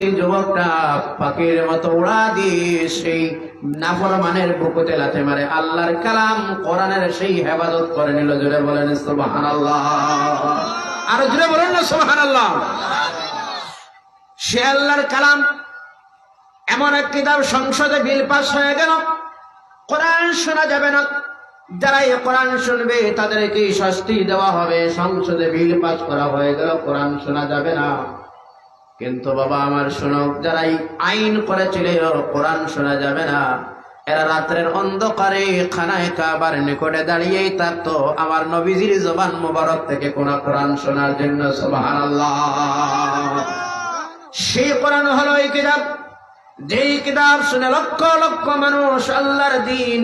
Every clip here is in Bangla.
যুবকটা পাখির মতো উড়া দিয়ে সেই নাফরমানের বুকুতে লাথে মারে। আল্লাহর কালাম কোরআনের সেই হেফাজত করে নিল। জুড়ে বলেন আল্লাহ জুড়ে বলেন না আল্লাহ সে আল্লাহর কালাম এমন এক কিতাব সংসদে বিল পাস হয়ে গেল। কোরআন শোনা যাবে না। যারা কোরআন শুনবে, তাদেরকে শাস্তি দেওয়া হবে। সংসদে বিল পাস করা হয়ে গেল, কোরআন শোনা যাবে না। কিন্তু বাবা আমার শোনো যারা আইন করেছিল, কোরআন শোনা যাবে না। এরা রাত্রের অন্ধকারে খানায় কাবার নিকটে দাঁড়িয়েই থাকতো। আমার নবীজির জবান মোবারক থেকে কোন কোরআন শোনার জন্য, সুবহানাল্লাহ। সেই কোরআন হলো এই কিতাব। যেই কিতাব শুনে লক্ষ লক্ষ মানুষ আল্লাহর দিন,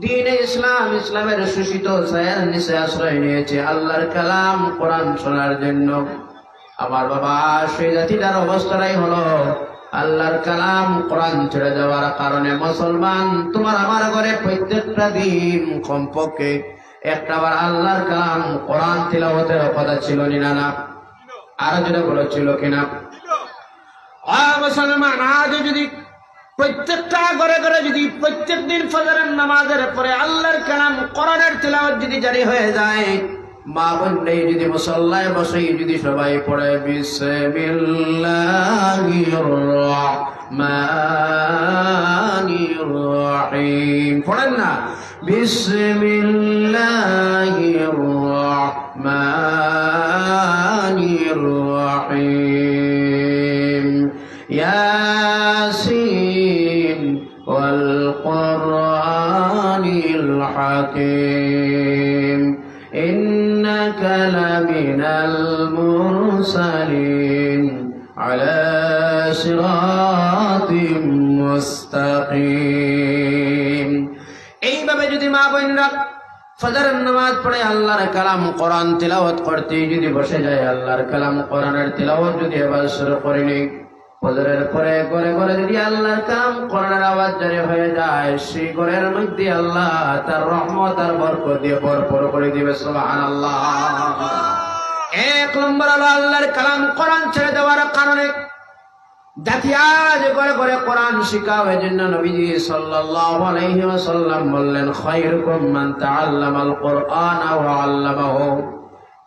দিনে ইসলাম, ইসলামের সুশীত ছায়ার নিচে আশ্রয় নিয়েছে। আল্লাহর কালাম কোরআন শোনার জন্য। আমার বাবা সেই জাতিটার অবস্থাটাই হলো আল্লাহর কালাম কোরআন ছেড়ে দেওয়ার কারণে মুসলমান। তোমার আমার ঘরে প্রত্যেকটা দিন কমপক্ষে একটা বার আল্লাহর কালাম কোরআন তিলাওয়াতের কথা ছিল না না আরও যেটা বলেছিল কিনা মুসলমান, আজ যদি প্রত্যেকটা ঘরে ঘরে যদি প্রত্যেক দিন ফজরের নামাজের পরে আল্লাহর কালাম কোরআনের তেলাওয়াত যদি জারি হয়ে যায় মা বন্ধে যদি মুসল্লায় বসে যদি সবাই পড়ে বিসমিল্লাহির রহমানির রহিম পড়েন না বিসমিল্লাহির রহমানির রহিম ياسين والقرآن الحكيم إنك لمن المرسلين على صراط مستقيم এইভাবে যদি মা বোনরা ফজরের নামাজ পড়ে আল্লাহর কালাম কোরআন তিলাওয়াত করতে যদি বসে যায় আল্লাহর কালাম কোরআনের তিলাওয়াত যদি এবার শুরু করিনি ফজরের পরে করে করে যদি আল্লাহর কালাম কোরআনের আওয়াজ জারি হয়ে যায়, সেই ঘরের মধ্যে আল্লাহ তার রহমত আর বরকত দিয়ে ভরপুর করে দিবে, সুবহানাল্লাহ। এক নম্বর হলো আল্লাহর কালাম কোরআন ছেড়ে দেওয়ার কারণে জাতি আজ করে করে কোরআন শিখাও এই জন্য নবীজি সাল্লাল্লাহু আলাইহি ওয়াসাল্লাম বললেন, খায়রুকুম মান তাআল্লামাল কোরআন ওয়া আল্লামাহু।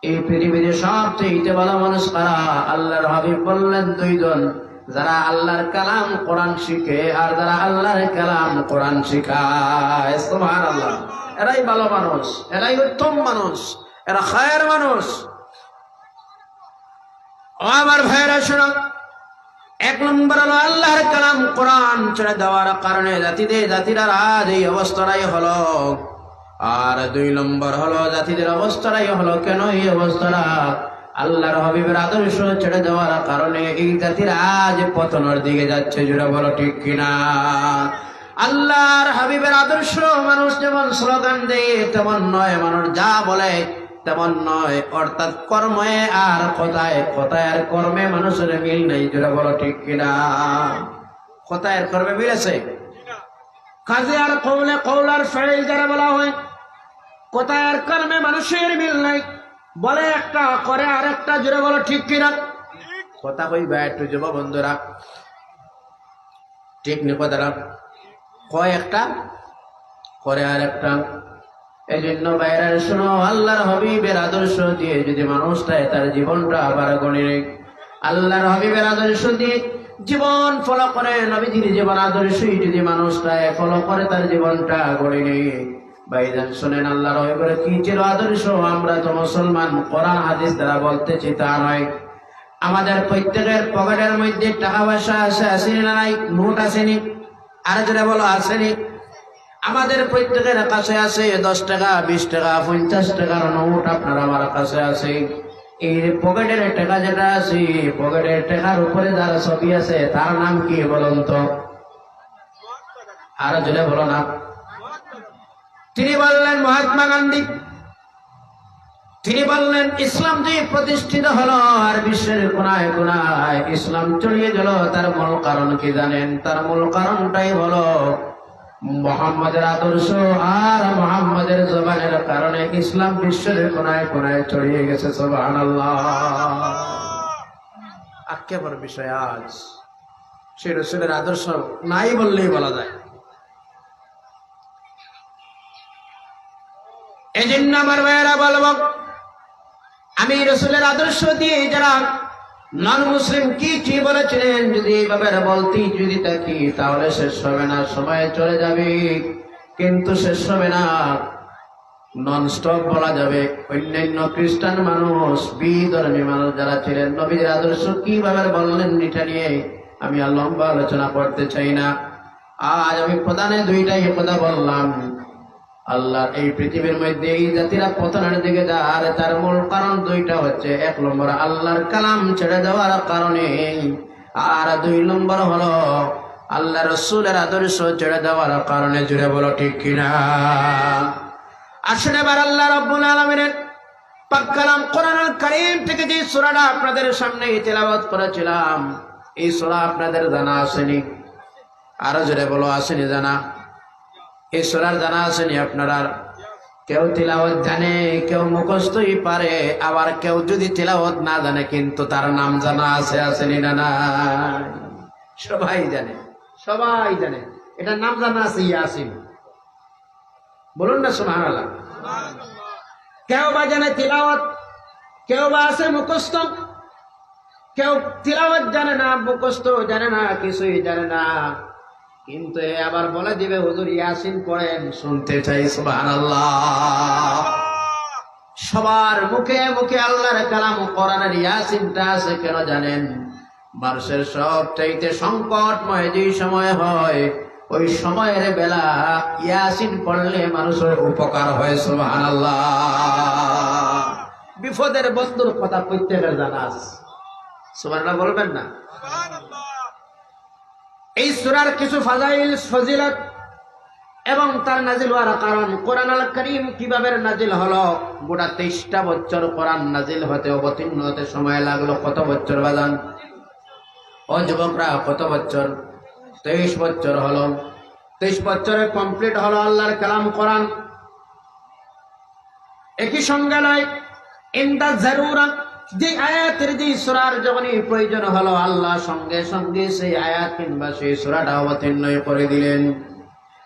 এই পৃথিবীতে সবচেয়ে ভালো মানুষ কারা? আল্লাহর হাবিব বললেন, দুইজন। যারা আল্লাহর কালাম কোরআন শিখে আর যারা আল্লাহর কালাম কোরআন শিখায়, সুবহানাল্লাহ। এরাই ভালো মানুষ, এরাই উত্তম মানুষ, এরা খায়ের মানুষ। আমার ভাইয়েরা, শোনো, এক নম্বর হলো আল্লাহর কালাম কোরআন ছেড়ে দেওয়ার কারণে জাতিদের, জাতিরা আজ এই অবস্থাটাই হলো। আর দুই নম্বর হলো জাতিদের অবস্থাটাই হলো কেন এই অবস্থাটা? আল্লাহর হাবিবের আদর্শ ছেড়ে দেওয়ার কারণে এই জাতির আজ পতনের দিকে যাচ্ছে জুড়ে বলো ঠিক কিনা? আল্লাহর হাবিবের আদর্শ মানুষ যেমন স্লোগান দেয়, তেমন নয় মানুষ যা বলে, তেমন নয়। অর্থাৎ কর্মে আর কথায় কথায় আর কর্মে মানুষের মিল নেই যেটা বলো ঠিক কিনা? কথায় আর কর্মে মিল আছে? কাজে আর কৌলে কৌলার ফেড়ে যারা বলা হয়, কথায় আর কর্মে মানুষের মিল নাই। বলে একটা, করে আর একটা জোরে বলো, ঠিক কিনা? কথা কইবা একটু যুব বন্ধুরা। ঠিক নি কথাটা। কয় একটা? করে আর একটা এই জন্য বাইরের শোনো, আল্লাহর হবিবের আদর্শ দিয়ে যদি মানুষটা তার জীবনটা আবার গণে আল্লাহর হবিবের আদর্শ দিয়ে জীবন ফলো করে, নবীজির জীবন আদর্শই যদি মানুষটা ফলো করে, তার জীবনটা গড়ে নেই ভাইজান শোনেন আল্লাহর হবিবের কি ছিল আদর্শ আমরা তো মুসলমান? কোরআন, হাদিস দ্বারা বলতেছি তা নয়। আমাদের প্রত্যেকের পকেটের মধ্যে টাকা পয়সা আছে আসেনি না নাই? নোট আসেনি আর যেটা বলো আসেনি আমাদের প্রত্যেকের কাছে আছে দশ টাকা, বিশ টাকা, পঞ্চাশ টাকার নোট আপনার আমার কাছে আছে। এই পকেটের টাকা যেটা আছে পকেটের টাকার উপরে যার ছবি আছে, তার নাম কি বলুন তো? আর যেটা বলো না। তিনি বললেন মহাত্মা গান্ধী। তিনি বললেন ইসলাম যে প্রতিষ্ঠিত হলো আর বিশ্বের কোনায় কোনায় ইসলাম চলিয়ে গেল, তার মূল কারণ কি জানেন? তার মূল কারণটাই হলো মোহাম্মদের আদর্শ আর মোহাম্মদের জবানের কারণে ইসলাম বিশ্বের কোনায় কোনায় ছড়িয়ে গেছে সোবাহান আক্ষেপের বিষয় আজ? সে রসুলের আদর্শ নাই বললেই বলা যায়। এই জন্য আমার ভাইয়েরা বলব, আমি রসুলের আদর্শ দিয়ে যারা নন মুসলিম কি কি বলেছিলেন যদি এইভাবে বলতি, যদি থাকি তাহলে শেষ হবে না, সময় চলে যাবে। কিন্তু শেষ হবে না। নন স্টপ বলা যাবে। অন্যান্য খ্রিস্টান মানুষ বিধর্মী মানুষ যারা ছিলেন নবীর আদর্শ কীভাবে বললেন এটা নিয়ে আমি আর লম্বা আলোচনা করতে চাই না। আজ আমি প্রধানে দুইটাই কথা বললাম। আল্লাহ এই পৃথিবীর মধ্যে এই জাতিরা পতনের দিকে যার তার মূল কারণ দুইটা হচ্ছে। এক নম্বর, আল্লাহর কালাম ছেড়ে দেওয়ার কারণে। আর দুই নম্বর হলো আল্লাহ রসুলের আদর্শ ছেড়ে দেওয়ার কারণে। জুড়ে বলো, ঠিক কিনা? আসলে এবার আল্লাহ রব্বুল আলমিনের পাক কোরআন কারীম থেকে যে সূরাটা আপনাদের সামনে তেলাওয়াত করেছিলাম, এই সূরা আপনাদের জানা আসেনি। আরও জোরে বলো, আসেনি জানা? এই সূরার জানা আসেনি আপনারা কেউ তিলাওয়াত জানে, কেউ মুখস্থই পারে, আবার কেউ যদি তিলাওয়াত না জানে, কিন্তু তার নাম জানা আছে আসেনি না না সবাই জানে সবাই জানে। এটার নাম জানা আছে ইয়াসিন। বলুন না, সুবহানাল্লাহ। কেউ বা জানে তিলাওয়াত, কেউ বা আছে মুখস্থ। কেউ তিলাওয়াত জানে না মুখস্থ জানে না, কিছুই জানে না। কিন্তু আবার বলে দিবে, হুজুর ইয়াসিন পড়েন, শুনতে চাই, সুবহানাল্লাহ। সবার মুখে মুখে আল্লাহর কালাম কোরআনের ইয়াসিনটা আছে, কেন জানেন? মানুষের সব চাইতে সংকটময় যে সময় হয়, ওই সময়ের বেলা ইয়াসিন পড়লে মানুষের উপকার হয়, সুবহানাল্লাহ। বিপদের বন্ধুর কথা প্রত্যেকের জানা আছে। সুবহানাল্লাহ বলবেন না? এই সুরার কিছু ফাজাইল, ফজিলত এবং তার নাজিল হওয়ার কারণ কোরআন আল করিম কীভাবে নাজিল হলো? গোটা তেইশটা বছর কোরআন নাজিল হতে অবতীর্ণ হতে সময় লাগল। কত বছর বাজান? ও যুবকরা, কত বছর? তেইশ বছর হলো। তেইশ বছরে কমপ্লিট হলো আল্লাহর কালাম কোরআন। একই সঙ্গে নয়, ইন্দা জারুরা যে আয়াতের যে সুরার যখনই প্রয়োজন হলো, আল্লাহ সঙ্গে সঙ্গে সেই আয়াত কিংবা সেই সুরাটা অবতীর্ণ করে দিলেন।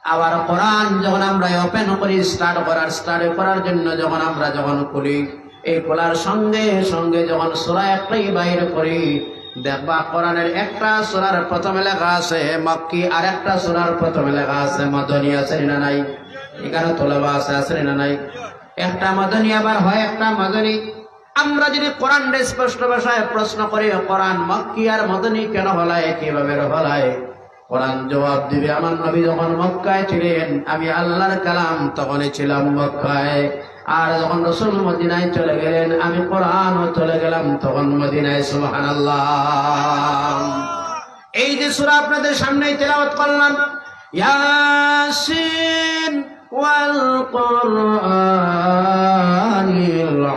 আবার কোরআন যখন আমরা ওপেন করি স্টার্ট করার স্টার্ট করার জন্য যখন আমরা যখন খুলি, এই খোলার সঙ্গে সঙ্গে যখন সুরা একটাই বাইর করি, দেখবা কোরআনের একটা সুরার প্রথমে লেখা আছে, মক্কি, আর একটা সুরার প্রথমে লেখা আছে, মদনী আছে না নাই? এখানে তোলাবা আছে আছে না নাই? একটা মদনী আবার হয়, একটা মদনী। আমরা যদি কোরআন স্পষ্ট ভাষায় প্রশ্ন করি, কোরআন মক্কি আর মদনী কেন হলায়, কীভাবে হলায়? কোরআন জবাব দিবে, আমার নবী যখন মক্কায় ছিলেন, আমি আল্লাহর কালাম তখনই ছিলাম মক্কায়। আর যখন রসুল মদিনায় চলে গেলেন, আমি কোরআনও চলে গেলাম তখন মদিনায়, সুবহানাল্লাহ। এই যে সূরা আপনাদের সামনেই তেলাওয়াত করলাম, ইয়াসিন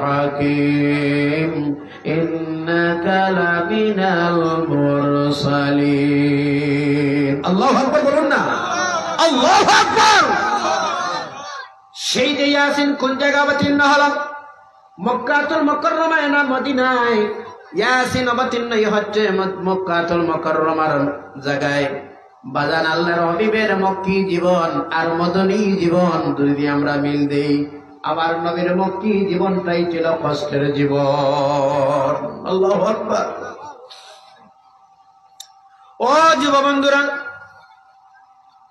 হাকীম ইন্নাকা লামিনাল মুরসালিন আল্লাহু আকবার বলুন না। আল্লাহু আকবার! সেই যে ইয়াসিন কোন জায়গা অবতীর্ণ হল? মক্কাতুল মকরমায় না মদিনায়? ইয়াসিন অবতীর্ণ হচ্ছে মক্কাতুল মকরমার জায়গায়। বাজান আল্লাহর হবিবের মক্কি জীবন আর মদনী জীবন যদি আমরা মিল দেই। আবার নবীর মক্কি জীবনটাই ছিল কষ্টের জীবন। আল্লাহ ও যুব বন্ধুরা,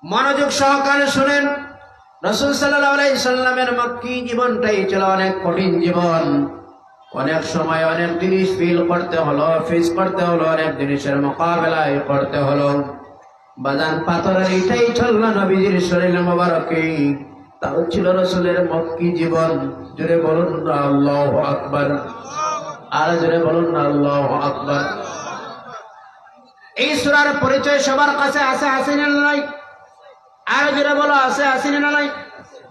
মনোযোগ সহকারে শুনেন, রসুল সাল্লামের মক্কি জীবনটাই ছিল অনেক কঠিন জীবন। অনেক সময় অনেক জিনিস ফিল করতে হলো ফেস করতে হলো, অনেক জিনিসের মোকাবেলায় করতে হলো। বাজান পাথরের এইটাই চলল নবীজির শরীর মোবারকে। তাও ছিল রসুলের মক্কি জীবন। জুড়ে বলুন আল্লাহ আকবর। আর জুড়ে বলুন আল্লাহ আকবর। এই সুরার পরিচয় সবার কাছে আছে আসেনি নাই? আর যেটা বলো, আছে আসেনি না নাই?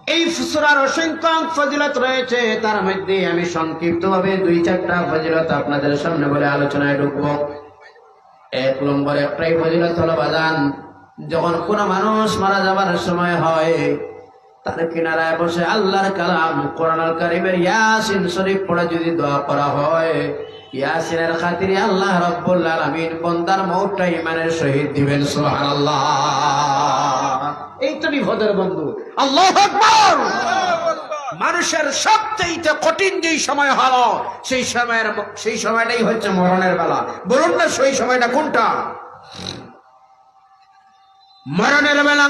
এই সুরার অসংখ্য ফজিলত রয়েছে। তার মধ্যে আমি সংক্ষিপ্ত ভাবে দুই চারটা ফজিলত আপনাদের সামনে বলে আলোচনায় ঢুকবো। এক নম্বর একটাই ফজিলত হলো বাজান। যখন কোনো মানুষ মারা যাবার সময় হয়, তার কিনারায় বসে আল্লাহর কালাম কোরআন কারিমের ইয়াসিন শরীফ পড়ে যদি দোয়া করা হয়, ইয়াসিনের খাতিরে আল্লাহ রব্বুল আলামিন বন্দার মৌতটা ইমানের শহীদ দিবেন, সুবহানাল্লাহ। এই তো বিপদের বন্ধু। আল্লাহ আকবার! মানুষের সবচেয়ে কঠিন যেই সময় হলো, সেই সময়ের সেই সময়টাই হচ্ছে মরণের বেলা। বলুন না সেই সময়টা কোনটা? মরণের বেলা।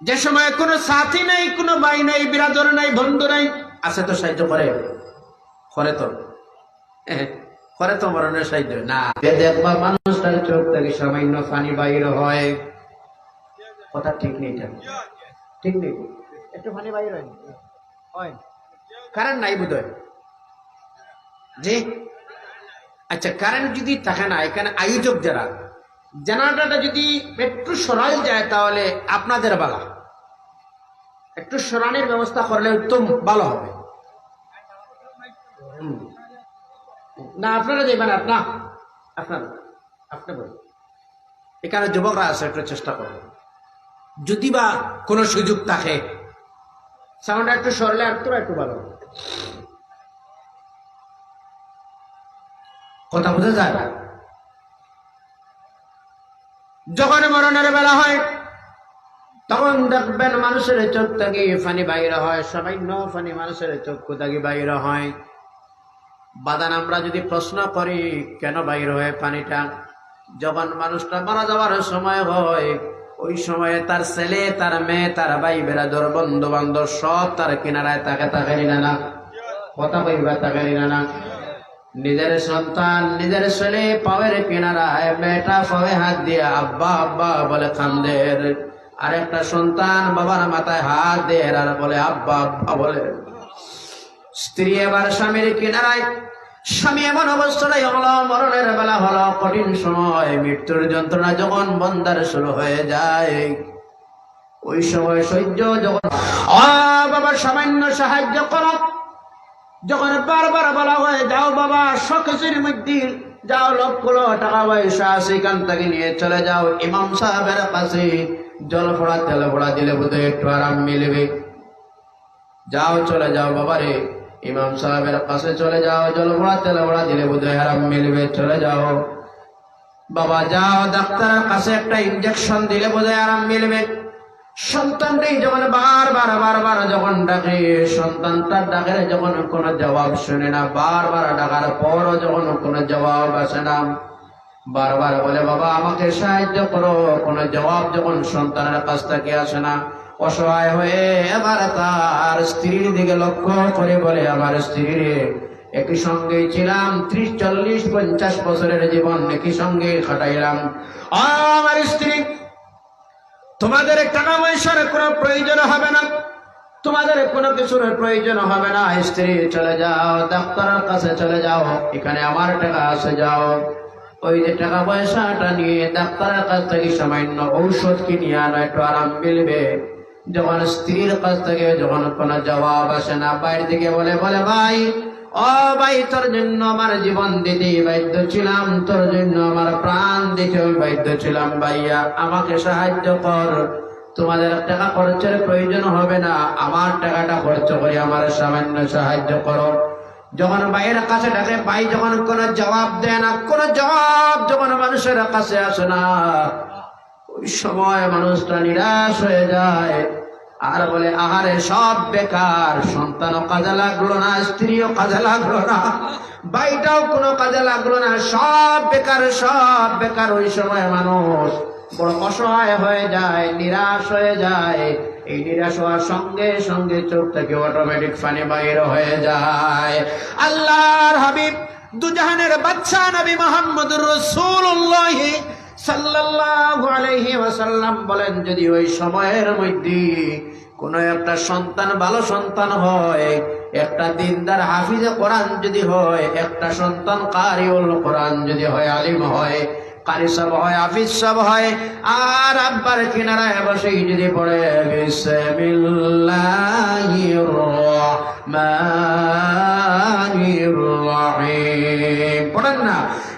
যে সময় কোনো সাথী নেই, কোনো ভাই নেই, বিরাদর নাই, বন্ধু নাই, আছে তো সাহায্য করে? করে তো। করে তো মরণের সাহায্য। না দেখবা মানুষটার চোখ থেকে সামান্য পানি বাইর হয়। কথা ঠিক নেই ঠিক নেই। একটু পানি বাইর হয় হয় কারেন্ট নাই বোধ জি? আচ্ছা কারেন্ট যদি থাকে না, এখানে আয়োজক যারা, জেনারেটরটা যদি একটু সরাই যায়, তাহলে আপনাদের বালা। একটু সরানোর ব্যবস্থা করলে উত্তম ভালো হবে। না, আপনারা দেবেন না। আপনারা, আপনি বলুন। এখানে যুবকরা আছে, একটু চেষ্টা করুন। যদি বা কোনো সুযোগ থাকে সাউন্ডটা একটু সরলে আর তোরা একটু ভালো কথা বোঝা যায়? যখন মরণের বেলা হয় তখন দেখবেন মানুষের চোখ থেকে ফানি বাইরে হয়। সবাই ন ফানি মানুষের চক্ষু থেকে বাইরে হয়? বাদান আমরা যদি প্রশ্ন করি কেন বাইর হয় পানিটা যখন মানুষটা মারা যাওয়ার সময় হয় ওই সময়ে তার ছেলে, তার মেয়ে, তার ভাই বেড়াদর বন্ধু বান্ধব সব তার কিনারায় তাকে তাকে না। কথা কইবা তাকে না। নিজের সন্তান, নিজের ছেলে পাওয়ের কিনারায়, মেয়েটা পাবে হাত দিয়ে আব্বা আব্বা বলে কান্দের আর একটা সন্তান বাবার মাথায় হাত দিয়ে আর বলে আব্বা আব্বা বলে, স্ত্রী এবার স্বামীর কিনারায় স্বামী এমন অবস্থায় হলো মরণের বেলা হলো, কঠিন সময়, মৃত্যুর যন্ত্রণা যখন বন্দার শুরু হয়ে যায়। ওই সময় সহ্য যখন বাবা, সামান্য সাহায্য করো। যখন বারবার বলা হয়, যাও বাবা সকেশের মধ্যে যাও লক্ষ টাকা পয়সা সেখান থেকে নিয়ে চলে যাও। ইমাম সাহেবের কাছে জল ফোড়া, তেল ফোড়া দিলে বোধহয় একটু আরাম মিলবে। যাও, চলে যাও, বাবারে। ইমাম সাহেবের কাছে চলে যাও, জল ভরা, তেল ভরা দিলে বোধহয় আরাম মিলবে, চলে যাও। বাবা, যাও, ডাক্তারের কাছে একটা ইঞ্জেকশন দিলে বোধহয় আরাম মিলবে। সন্তানটি যখন বারবার বারবার যখন ডাকে সন্তান তার ডাকের যখন কোনো জবাব শুনে না, বারবার ডাকার পরও যখন কোনো জবাব আসে না। বারবার বলে, বাবা, আমাকে সাহায্য করো। কোনো জবাব যখন সন্তানের কাছ থেকে আসে না অসহায় হয়ে এবার তার স্ত্রীর দিকে লক্ষ্য করে বলে, আমার স্ত্রী রে, একই সঙ্গে ছিলাম ত্রিশ, চল্লিশ, পঞ্চাশ বছরের জীবন, একই সঙ্গে খাটাইলাম। আমার স্ত্রী, তোমাদের টাকা পয়সার কোনো প্রয়োজন হবে না। তোমাদের কোনো কিছুর প্রয়োজন হবে না। স্ত্রী, চলে যাও, ডাক্তারের কাছে চলে যাও, এখানে আমার টাকা আছে, যাও। ওই যে টাকা পয়সাটা নিয়ে ডাক্তারের কাছ থেকে সামান্য ঔষধ কিনিয়ে আনো, একটু আরাম মিলবে। যখন স্ত্রীর কাছ থেকে যখন কোনো জবাব আসে না, বাইরে থেকে বলে বলে, ভাই, ও ভাই, তোর জন্য আমার জীবন দিতে বাধ্য ছিলাম, তোর জন্য আমার প্রাণ দিতে বাধ্য ছিলাম, ভাইয়া, আমাকে সাহায্য কর। তোমাদের টাকা খরচের প্রয়োজন হবে না, আমার টাকাটা খরচ করে আমার সামান্য সাহায্য করো। যখন ভাইয়ের কাছে ডাকে, ভাই, যখন কোনো জবাব দেয় না, কোনো জবাব যখন মানুষের কাছে আসে না ওই সময় মানুষটা নিরাশ হয়ে যায়। আর বলে, আহারে, সব বেকার। সন্তানও কাজে লাগল না, স্ত্রীও কাজে লাগল না ভাইটাও কোনো কাজে লাগল না। সব বেকার সব বেকার ওই সময় মানুষ বড় অসহায় হয়ে যায়, নিরাশ হয়ে যায়। এই নিরাশ হওয়ার সঙ্গে সঙ্গে চোখ থেকে অটোমেটিক পানি বাইর হয়ে যায়। আল্লাহর হাবিব দুজাহানের বাচ্চা নবী মোহাম্মদুর রসুল্লাহ সাল্লাল্লাহু আলাইহি বলেন, যদি ওই সময়ের মধ্যে কোন একটা সন্তান, ভালো সন্তান হয়, একটা দিনদার হাফিজে কোরআন যদি হয়, একটা সন্তান কারিউল কোরআন যদি হয়, আলিম হয়, কারি সব হয়, হাফিজ সব হয়, আর আব্বার কিনারায় বসেই যদি পড়ে, বিসমিল্লাহির রহমানির রহিম। পড়েন না?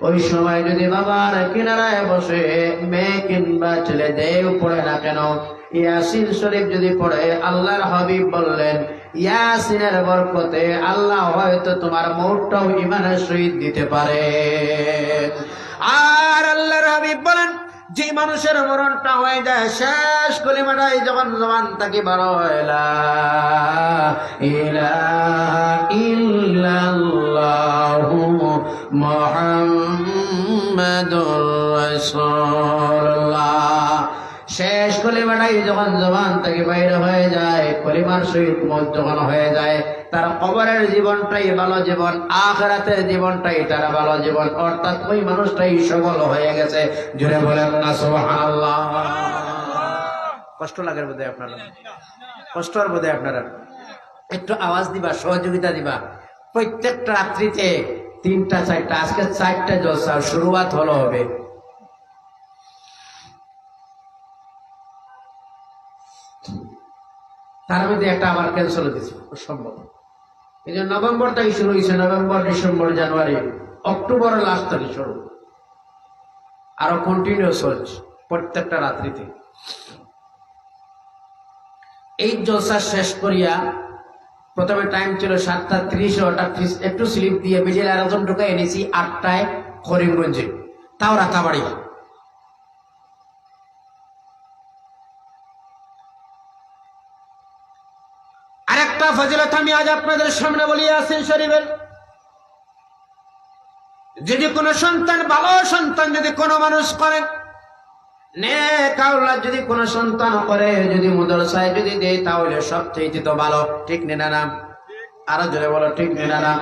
ওই সময় যদি বাবার কিনারায় বসে মেয়ে কিংবা ছেলে দেও পড়ে না কেন ইয়াসিন শরীফ যদি পড়ে, আল্লাহর হাবিব বললেন, ইয়াসিনের বরকতে আল্লাহ হয়তো তোমার মৌটটাও ইমানের সহিত দিতে পারে। আর আল্লাহর হাবিব বলেন যে মানুষের মরণটা হয়ে যায়, শেষ কলিমাটাই যখন জবান তাকে বার লা ইলাহা ইল্লাল্লাহু শেষ কলিমাটাই যখন জবান থেকে বাইরে হয়ে যায়, কলিমার সহিত মত যখন হয়ে যায়, তার কবরের জীবনটাই ভালো জীবন, আখরাতের জীবনটাই তার ভালো জীবন। অর্থাৎ ওই মানুষটাই সবল হয়ে গেছে। জুড়ে বলেন না, সুবহানাল্লাহ। কষ্ট লাগে বোধ আপনারা? কষ্টর বোধ আপনারা? একটু আওয়াজ দিবা, সহযোগিতা দিবা। প্রত্যেকটা রাত্রিতে তিনটা চারটা, আজকে চারটা জলসা, শুরুয়াত হলো হবে। তার মধ্যে একটা আবার ক্যান্সেল হয়েছে সম্ভব এই যে নভেম্বর থেকে শুরু হয়েছে, November, December, January, October last থেকে শুরু। আরও কন্টিনিউ চলছে প্রত্যেকটা রাত্রিতে। এই জলসা শেষ করিয়া প্রথমে টাইম ছিল সাতটা ত্রিশ ওটা একটু স্লিপ দিয়ে বিজেল আয়োজন ঢুকে এনেছি আটটায় করিমগঞ্জে। তাও রাতাবাড়ি। আরেকটা ফজিলত আমি আজ আপনাদের সামনে বলি আসেন শরীফের। যদি কোনো সন্তান, ভালো সন্তান যদি কোনো মানুষ করেন নেক যদি কোনো সন্তান করে, যদি মুদরসায় যদি দেয়, তাহলে সবচেয়ে তো ভালো। ঠিক নেনা না? আরও জোরে বলো, ঠিক নেনা না?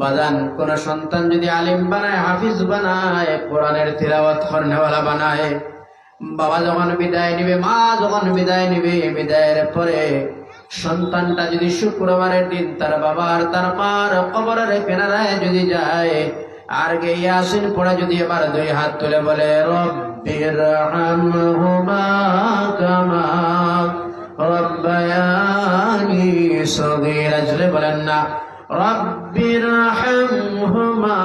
বাজান, কোন সন্তান যদি আলিম বানায়, হাফিজ বানায়, কোরআনের তিলাওয়াত করনেওয়ালা বানায়, বাবা যখন বিদায় নিবে, মা যখন বিদায় নিবে, বিদায়ের পরে সন্তানটা যদি শুক্রবারের দিন তার বাবার তার মার কবরের কেনারায় যদি যায়, আর গে ইয়াসিন পড়ে যদি এবার দুই হাত তুলে বলে রব্বির কামা রব্বায়ানি সগীরা জুড়ে বলেন না। রব্বির হামহুমা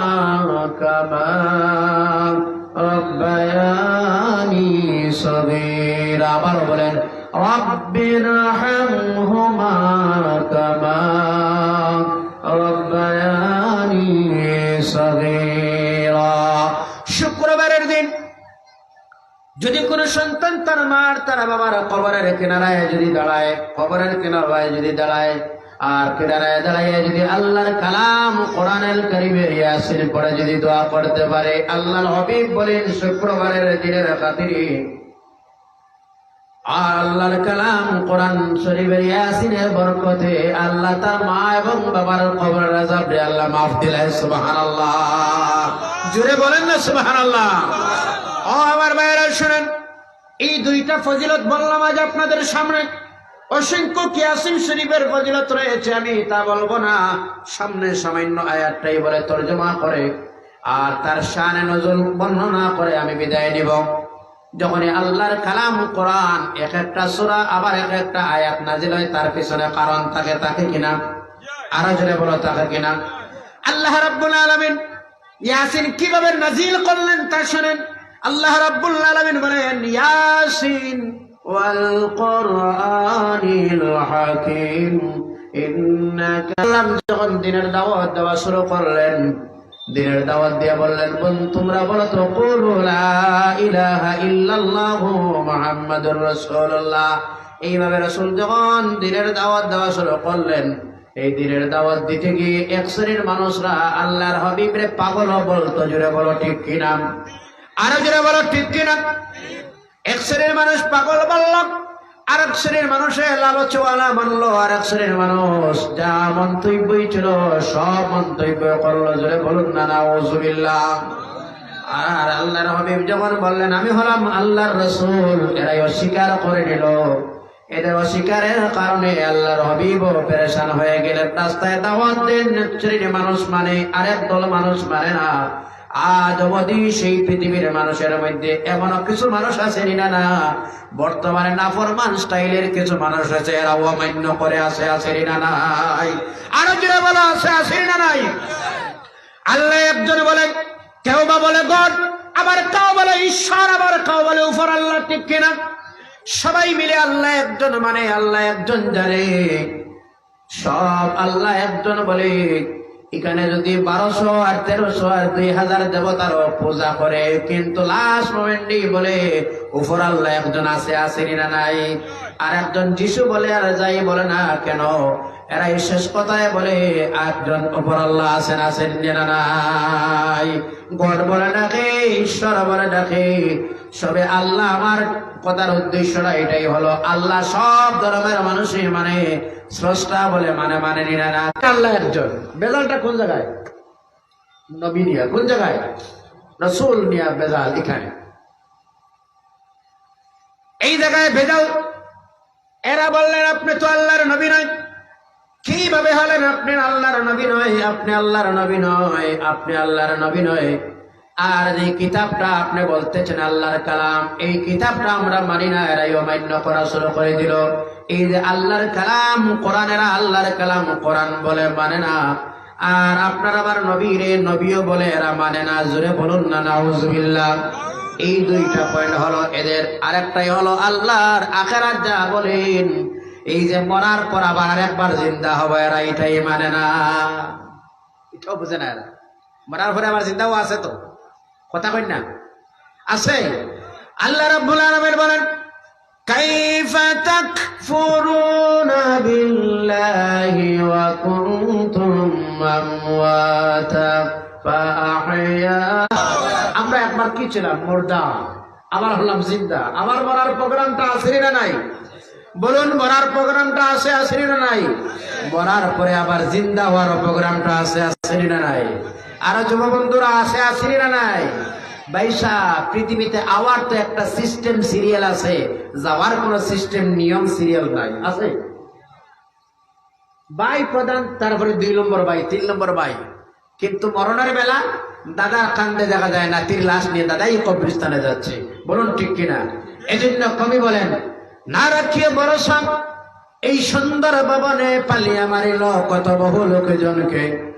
কামা রব্বায়ানি সগীরা আবার বলেন। রব্বির হামহুমা কামা যদি কোনো সন্তান তার মার তার বাবার কবরের কিনারায় যদি দাঁড়ায়, কবরের কিনারায় যদি দাঁড়ায়, আর কিনারায় দাঁড়ায় যদি আল্লাহর কালাম কোরআনের কারিমের ইয়াসিন পড়ে যদি দোয়া করতে পারে, আল্লাহর হবিব বলেন, শুক্রবারের দিনের খাতিরে। আর আল্লাহর কালাম কোরআন শরীফের ইয়াসিনের বরকতে আল্লাহ তার মা এবং বাবার কবরের আযাব আল্লাহ মাফ দিলেন, সুবহানাল্লাহ। জোরে বলেন না, সুবহানাল্লাহ। ও, আমার ভাইয়েরা, শুনেন। এই দুইটা ফজিলত বললাম আজ আপনাদের সামনে। অসংখ্য কিয়াসিন শরীফের ফজিলত রয়েছে, আমি তা বলব না। সামনে সামান্য আয়াতটাই বলে তর্জমা করে, আর তার শানে নজর বর্ণনা করে আমি বিদায় নিব। যখন আল্লাহর কালাম কোরআন, এক একটা সূরা, আবার এক একটা আয়াত নাজিল হয়, তার পিছনে কারণ থাকে তাকে কিনা? আরও জোরে বলো তাকে কিনা? আল্লাহ রাব্বুল আলামিন ইয়াসিন কীভাবে নাজিল করলেন তা শুনেন। আল্লাহ রাব্বুল আলামিন বলেন, ইয়াসিন ওয়াল কোরআনিল হাকিম যখন দিনের দাওয়াত দেওয়া শুরু করলেন, দিনের দাওয়াত বললেন বোন তোমরা বলো তো মুহাম্মাদুর রাসূলুল্লাহ। এইভাবে রাসূল যখন দিনের দাওয়াত দেওয়া শুরু করলেন, এই দিনের দাওয়াত দিতে গিয়ে এক শ্রেণির মানুষরা আল্লাহর হাবিবরে পাগল বলতো জুড়ে বলো, ঠিক কিনা আরও জুড়ে বলো, ঠিক কিনা? এক শ্রেণির মানুষ পাগল বলল আর এক শ্রেণির মানুষে লালচওয়ালা মানলো আর এক শ্রেণির মানুষ যা মন্তব্যই ছিল, সব মন্তব্য করল, জোরে বলুন না না ওজুবিল্লাহ আর আল্লাহর হাবিব যখন বললেন, আমি হলাম আল্লাহর রসুল এরাই অস্বীকার করে নিল। এদের অস্বীকারের কারণে আল্লাহর হবিব পেরেশান হয়ে গেলেন। রাস্তায় দাওয়াত দেন এক শ্রেণির মানুষ মানে আরেক দল মানুষ মানে না। অবধি সেই পৃথিবীর মানুষের মধ্যে কিছু মানুষ আছে না না। বর্তমানে স্টাইলের কিছু মানুষ আছে আছে না আরও আছে না আল্লাহ বলে কেউ বা বলে আবার বলে, ঈশ্বর, আবার বলে আল্লাহ, ঠিক সবাই মিলে আল্লাহ একজন মানে আল্লাহ একজন জানে। সব আল্লাহ একজন বলে। এখানে যদি বারোশো আর তেরোশো আর দুই হাজার দেবতার পূজা করে, কিন্তু লাস্ট মোমেন্টেই বলে উপর আল্লাহ একজন আছে আসেনি না নাই? আর একজন যিশু বলে আর যাই বলে না কেন? এরা শেষ কথায় বলে একজন উপর আল্লাহ আছেন আছেন না নাই? গড বলে ডাকে ঈশ্বর বলে ডাকে সবে আল্লাহ আমার কথার উদ্দেশ্যটা এটাই হলো, আল্লাহ সব ধর্মের মানুষই মানে স্রষ্টা বলে মানে মানে নিরা না। আল্লাহ একজন। বেজালটা কোন জায়গায়? নবী নিয়া। কোন জায়গায়? রসুল নিয়া বেজাল এখানে। এই জায়গায় ভেজাল এরা বললেন, আপনি তো আল্লাহর নবী নয়। কীভাবে হলেন আপনি আল্লাহর নবী নয়? আপনি আল্লাহর নবী নয়, আপনি আল্লাহর নবী নয়। আর যে কিতাবটা আপনি বলতেছেন, আল্লাহর কালাম, এই কিতাবটা আমরা মানি না, এরাই অমান্য করা শুরু করে দিল। এই যে আল্লাহর কালাম কোরআনেরা আল্লাহর কালাম, কোরআন বলে মানে না। আর আপনার আবার নবী রে নবীও বলে, এরা মানে না। জোরে বলুন না, নাউজুবিল্লাহ। এই দুইটা পয়েন্ট হলো এদের। আরেকটাই হলো আল্লাহর আখেরাত, যা বলেন এই যে মরার পর আবার একবার জিন্দা হবে, এরা এটাই মানে না। এটাও বুঝে না এরা। মরার পরে আমার জিন্দাও আছে তো। কথা কই না। আছে। আল্লাহ রাব্বুল আলামিন বলেন, কাইফা তাকফুরুনা বিল্লাহি ওয়া কুনতুম আমরা একবার কি ছিলাম? মুর্দা আবার হলাম জিন্দা। আমার মরার প্রোগ্রামটা আছে না নাই? বলুন, মরার প্রোগ্রামটা আছে আছে না নাই? মরার পরে আবার জিন্দা হওয়ার প্রোগ্রামটা আছে আছে না নাই? আরও যুব বন্ধুরা, আছে আছে না নাই? বাইসা, পৃথিবীতে আওয়ার তো একটা সিস্টেম সিরিয়াল আছে, যাওয়ার কোন সিস্টেম, নিয়ম সিরিয়াল নাই, আছে? বাই প্রধান, তারপরে দুই নম্বর বাই, তিন নম্বর বাই। কিন্তু মরণের বেলা দাদা কান্দে দেখা যায় না, তীর লাশ নিয়ে দাদাই কবরিস্তানে যাচ্ছে। বলুন, ঠিক কিনা? এজন্য কবি বলেন না রাখিয়ে ভরসা এই সুন্দর ভবনে পালিয়া মারিল কত বহু লোকজনকে।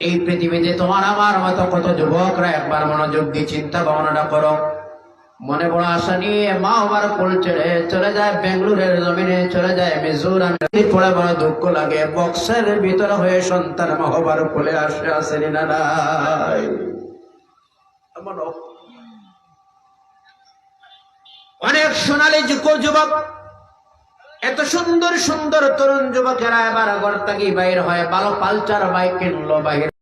এই পৃথিবীতে তোমার আমার মতো কত যুবকরা একবার মনোযোগ দিয়ে চিন্তা ভাবনাটা করো। মনে বড় আশা নিয়ে মা আমার কোল ছেড়ে চলে যায় বেঙ্গলুরের জমিনে, চলে যায় মিজোরামে। পড়ে বড় দুঃখ লাগে। বক্সের ভিতরে হয়ে সন্তান মহবার কোলে আসে আসেনি না অ- অনেক সোনালী যুবক এত সুন্দর সুন্দর তরুণ যুবকেরা এবার ঘর থেকে বাইর হয় ভালো পালচার বাইক কিনলো বাইরে।